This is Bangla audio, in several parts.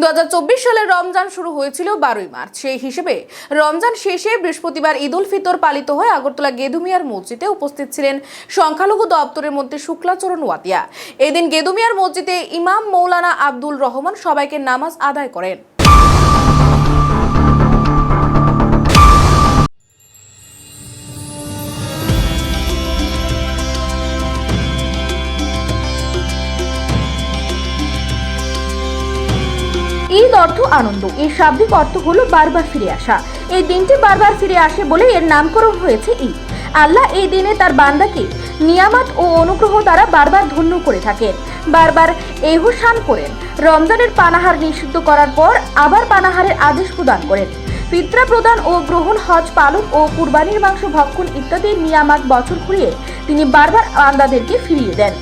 দু হাজার চব্বিশ সালে রমজান শুরু হয়েছিল বারোই মার্চ। সেই হিসেবে রমজান শেষে বৃহস্পতিবার ঈদ উল ফিতর পালিত হয়ে আগরতলা গেদুমিয়ার মসজিদে উপস্থিত ছিলেন সংখ্যালঘু দপ্তরের মধ্যে শুক্লাচরণ ওয়াতিয়া। এদিন গেদুমিয়ার মসজিদে ইমাম মৌলানা আব্দুল রহমান সবাইকে নামাজ আদায় করেন। ঈদ অর্থ আনন্দ। এর শাব্দিক অর্থ হলো বারবার ফিরে আসা। এই দিনটি বারবার ফিরে আসে বলে এর নামকরণ হয়েছে ঈদ। আল্লাহ এই দিনে তার বান্দাকে নিয়ামত ও অনুগ্রহ দ্বারা বারবার ধন্য করে থাকেন। বারবার এহসান করেন। রমজানের পানাহার নিষিদ্ধ করার পর আবার পানাহারের আদেশ প্রদান করেন। পিত্রা প্রদান ও গ্রহণ, হজ পালন ও কুরবানির মাংস, ভক্ষণ ইত্যাদি নিয়ামাত বছর ঘুরিয়ে তিনি বারবার বান্দাদেরকে ফিরিয়ে দেন।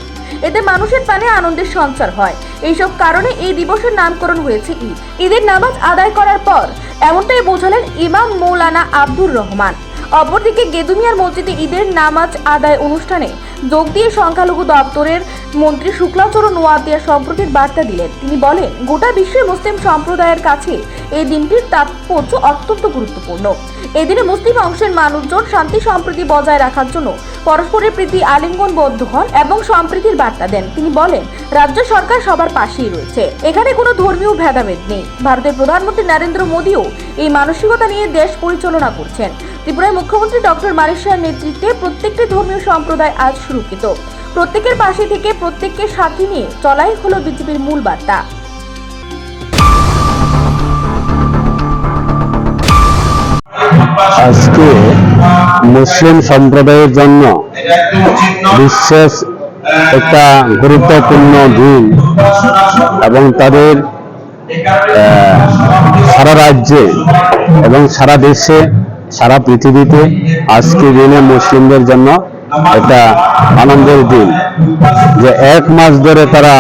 এতে মানুষের প্রাণে আনন্দের সঞ্চার হয়। এইসব কারণে এই দিবসের নামকরণ হয়েছে ঈদ। ঈদের নামাজ আদায় করার পর এমনটাই বোঝালেন ইমাম মৌলানা আব্দুর রহমান। অপরদিকে গেদুমিয়ার মসজিদে ঈদের নামাজ আদায় অনুষ্ঠানে যোগ দিয়ে সংখ্যালঘু দপ্তরের মন্ত্রী শুক্লাচরণ ওয়াদিয়া সম্প্রতির বার্তা দিলেন। তিনি বলেন, গোটা বিশ্বের মুসলিম সম্প্রদায়ের কাছে এই দিনটির তাৎপর্য অত্যন্ত গুরুত্বপূর্ণ। এদিনে মুসলিম অংশের মানুষজন শান্তি সম্প্রীতি বজায় রাখার জন্য পরস্পরের প্রীতি আলিঙ্গনবদ্ধ হন এবং সম্প্রীতির বার্তা দেন। তিনি বলেন, রাজ্য সরকার সবার পাশেই রয়েছে। এখানে কোনো ধর্মীয় ভেদাভেদ নেই। ভারতের প্রধানমন্ত্রী নরেন্দ্র মোদীও এই মানসিকতা নিয়ে দেশ পরিচালনা করছেন। ত্রিপুরায় মুখ্যমন্ত্রী ডক্টর মানিক শাহের নেতৃত্বে প্রত্যেকটি ধর্মীয় সম্প্রদায় আজ সুরক্ষিত। প্রত্যেকের পাশে থেকে প্রত্যেককে সাথে নিয়ে চলাই হলো বিজেপির মূল বার্তা। আজকে মুসলিম সম্প্রদায়ের জন্য বিশেষ একটা গুরুত্বপূর্ণ দিন এবং তাদের সারা রাজ্যে এবং সারা দেশে, সারা পৃথিবীতে আজকে দিনে মুসলিমদের জন্য একটা আনন্দের দিন। যে এক মাস ধরে তারা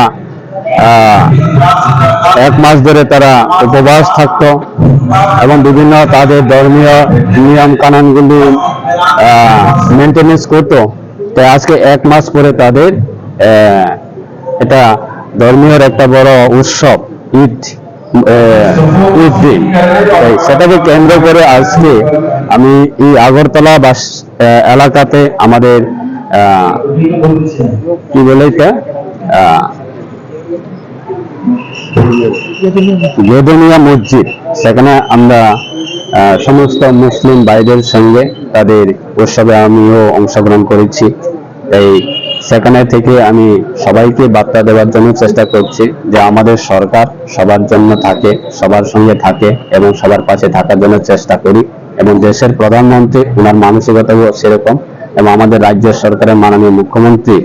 এক মাস ধরে তারা উপবাস থাকতো এবং বিভিন্ন তাদের ধর্মীয় নিয়ম কানুনগুলি মেনটেনেন্স করতো। তাই আজকে এক মাস পরে তাদের এটা ধর্মীয় একটা বড় উৎসব, ঈদ ঈদ দিন। সেটাকে কেন্দ্র করে আজকে আমি এই আগরতলা বাস এলাকাতে আমাদের কি বলে এটা? বেদনিয়া মসজিদ, সেখানে আমরা সমস্ত মুসলিম ভাইদের সঙ্গে তাদের উৎসবে আমিও অংশগ্রহণ করেছি। তাই সেখানে থেকে আমি সবাইকে বার্তা দেওয়ার জন্য চেষ্টা করছি যে আমাদের সরকার সবার জন্য থাকে, সবার সঙ্গে থাকে এবং সবার পাশে থাকার জন্য চেষ্টা করি এবং দেশের প্রধানমন্ত্রী ওনার মানসিকতাও সেরকম এবং আমাদের রাজ্য সরকারের মাননীয় মুখ্যমন্ত্রী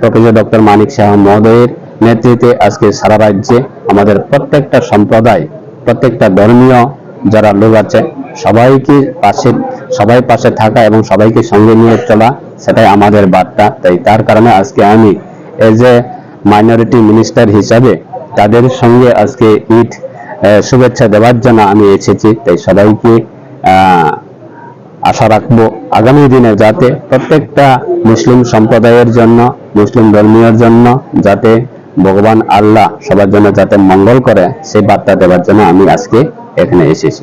প্রফেসর ডক্টর মানিক শাহ মহোদয়ের নেতৃত্বে আজকে সারা রাজ্যে আমাদের প্রত্যেকটা সম্প্রদায়, প্রত্যেকটা ধর্মীয় যারা লোক আছে, সবাইকে পাশে, সবাই পাশে থাকা এবং সবাইকে সঙ্গে নিয়ে চলা, সেটাই আমাদের বার্তা। তাই তার কারণে আজকে আমি এজ এ মাইনরিটি মিনিস্টার হিসাবে তাদের সঙ্গে আজকে ঈদ শুভেচ্ছা দেওয়ার জন্য আমি এসেছি। তাই সবাইকে আশা রাখব আগামী দিনে যাতে প্রত্যেকটা মুসলিম সম্প্রদায়ের জন্য, মুসলিম ধর্মীয়র জন্য যাতে ভগবান আল্লাহ সবার জন্য যাতে মঙ্গল করে, সেই বার্তা দেওয়ার জন্য আমি আজকে এখানে এসেছি।